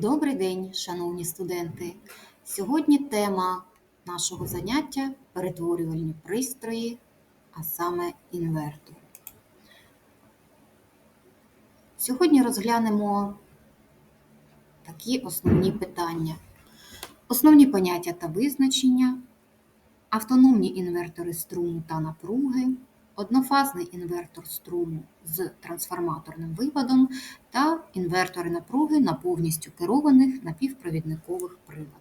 Добрий день, шановні студенти! Сьогодні тема нашого заняття перетворювальні пристрої, а саме інвертор. Сьогодні розглянемо такі основні питання: основні поняття та визначення, автономні інвертори струму та напруги, однофазний інвертор струму з трансформаторним виводом та інвертори напруги на повністю керованих напівпровідникових приладах.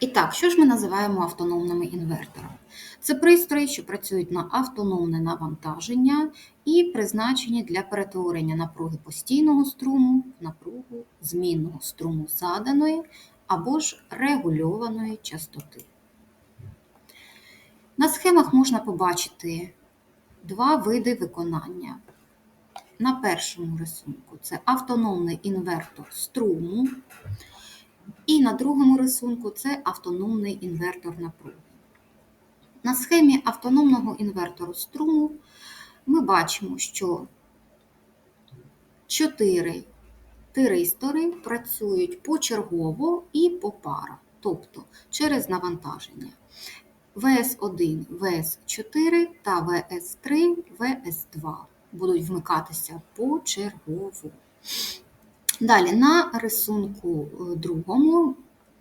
І так, що ж ми називаємо автономними інверторами? Це пристрої, що працюють на автономне навантаження і призначені для перетворення напруги постійного струму в напругу змінного струму заданої або ж регульованої частоти. На схемах можна побачити два види виконання. На першому рисунку це автономний інвертор струму, і на другому рисунку це автономний інвертор напруги. На схемі автономного інвертору струму ми бачимо, що чотири тиристори працюють почергово і по парах, тобто через навантаження. ВС1, ВС4 та ВС3, ВС2 будуть вмикатися почергово. Далі на рисунку е, другому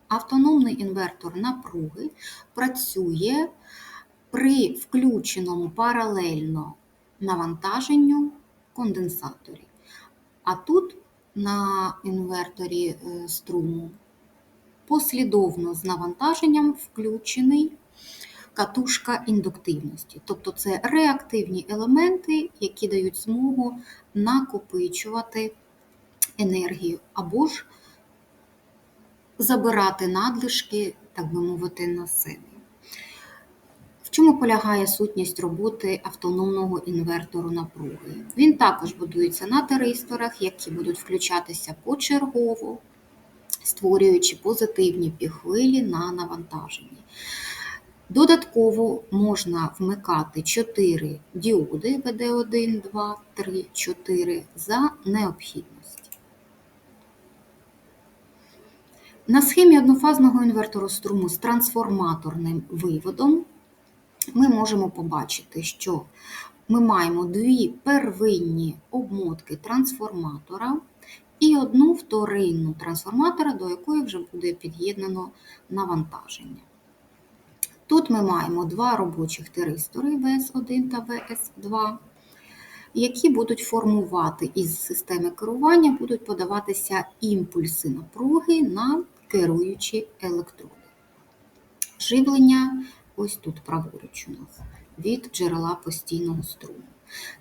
автономний інвертор напруги працює при включеному паралельно навантаженню конденсаторі. А тут на інверторі е, струму послідовно з навантаженням включений катушка індуктивності. Тобто це реактивні елементи, які дають змогу накопичувати енергію або ж забирати надлишки, так би мовити, на себе. Чому полягає сутність роботи автономного інвертору напруги? Він також будується на теристорах, які будуть включатися почергово, створюючи позитивні півхвилі на навантаженні. Додатково можна вмикати 4 діоди ВД1, 2, 3, 4 за необхідності. На схемі однофазного інвертору струму з трансформаторним виводом ми можемо побачити, що ми маємо дві первинні обмотки трансформатора і одну вторинну трансформатора, до якої вже буде під'єднано навантаження. Тут ми маємо два робочих тиристори ВС1 та ВС2, які будуть формувати із системи керування, будуть подаватися імпульси напруги на керуючі електроди. Живлення ось тут праворуч у нас від джерела постійного струму.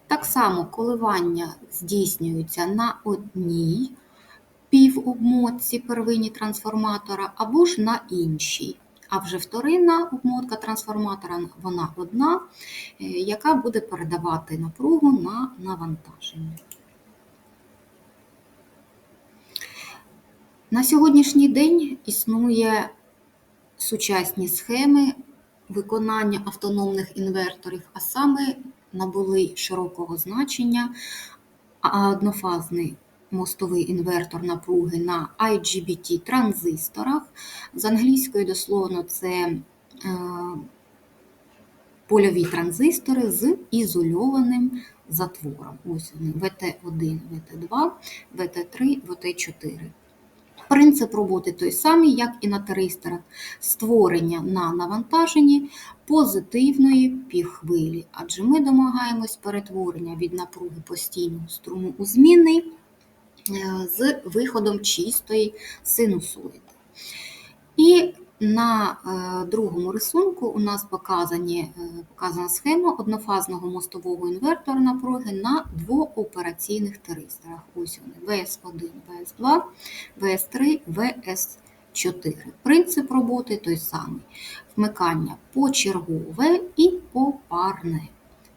Так само коливання здійснюються на одній півобмотці первинні трансформатора або ж на іншій. А вже вторинна обмотка трансформатора вона одна, е, яка буде передавати напругу на навантаження. На сьогоднішній день існує сучасні схеми виконання автономних інверторів, а саме набули широкого значення однофазний мостовий інвертор напруги на IGBT транзисторах. З англійської дословно це е, польові транзистори з ізольованим затвором. Ось вони ВТ1, ВТ2, ВТ3, ВТ4. Принцип роботи той самий, як і на теристорах, створення на навантаженні позитивної півхвилі, адже ми домагаємось перетворення від напруги постійного струму у змінний е, з виходом чистої синусоїди. І на е, другому рисунку у нас показані, е, показана схема однофазного мостового інвертора напруги на двоопераційних тиристорах. Ось вони ВС1, ВС2, ВС3, ВС4. Принцип роботи той самий: вмикання почергове і попарне.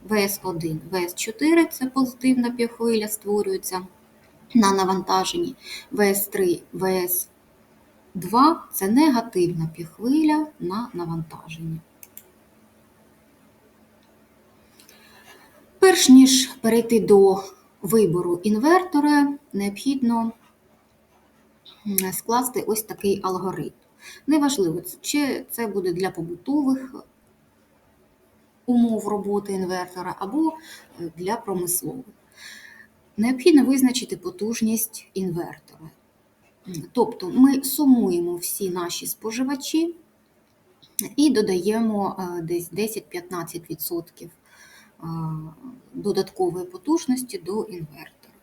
ВС1, ВС4 це позитивна півхвиля, створюється на навантаженні, ВС3, ВС 2 це негативна півхвиля на навантаження. Перш ніж перейти до вибору інвертора, необхідно скласти ось такий алгоритм. Неважливо, чи це буде для побутових умов роботи інвертора або е, для промислових. Необхідно визначити потужність інвертора. Тобто ми сумуємо всі наші споживачі і додаємо е, десь 10-15% е, додаткової потужності до інвертора.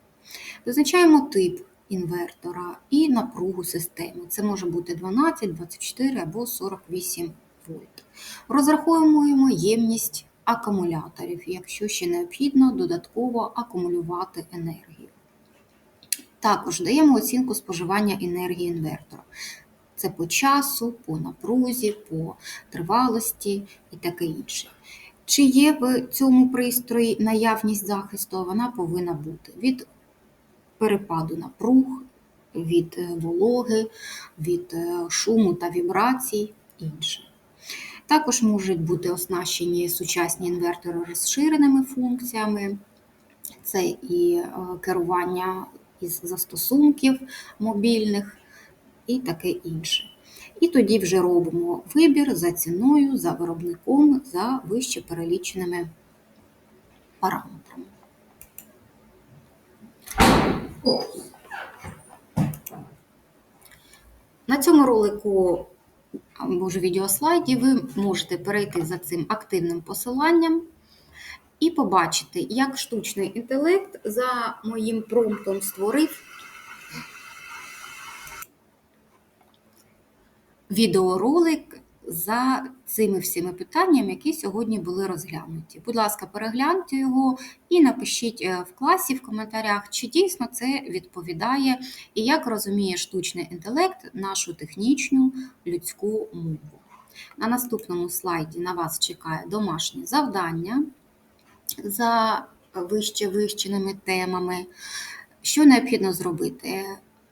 Визначаємо тип інвертора і напругу системи. Це може бути 12, 24 або 48 вольт. Розраховуємо ємність акумуляторів, якщо ще необхідно додатково акумулювати енергію. Також даємо оцінку споживання енергії інвертора. Це по часу, по напрузі, по тривалості і таке інше. Чи є в цьому пристрої наявність захисту, вона повинна бути від перепаду напруг, від е, вологи, від е, шуму та вібрацій інше. Також можуть бути оснащені сучасні інвертори розширеними функціями. Це і е, керування із застосунків мобільних і таке інше. І тоді вже робимо вибір за ціною, за виробником, за вище переліченими параметрами. На цьому ролику або ж відеослайді ви можете перейти за цим активним посиланням і побачити, як штучний інтелект за моїм промптом створив відеоролик за цими всіми питаннями, які сьогодні були розглянуті. Будь ласка, перегляньте його і напишіть е, в класі в коментарях, чи дійсно це відповідає і як розуміє штучний інтелект нашу технічну людську мову. На наступному слайді на вас чекає домашнє завдання за вище вивченими темами. Що необхідно зробити?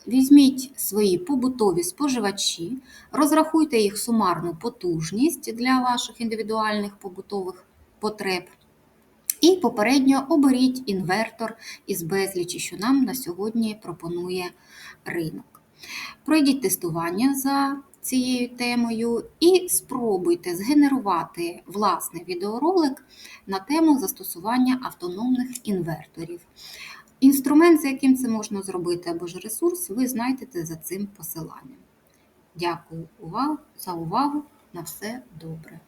Візьміть свої побутові споживачі, розрахуйте їх сумарну потужність для ваших індивідуальних побутових потреб. І попередньо оберіть інвертор із безлічі, що нам на сьогодні пропонує ринок. Пройдіть тестування за цією темою і спробуйте згенерувати власний відеоролик на тему застосування автономних інверторів. Інструмент, за яким це можна зробити, або ж ресурс, ви знайдете за цим посиланням. Дякую за увагу. На все добре.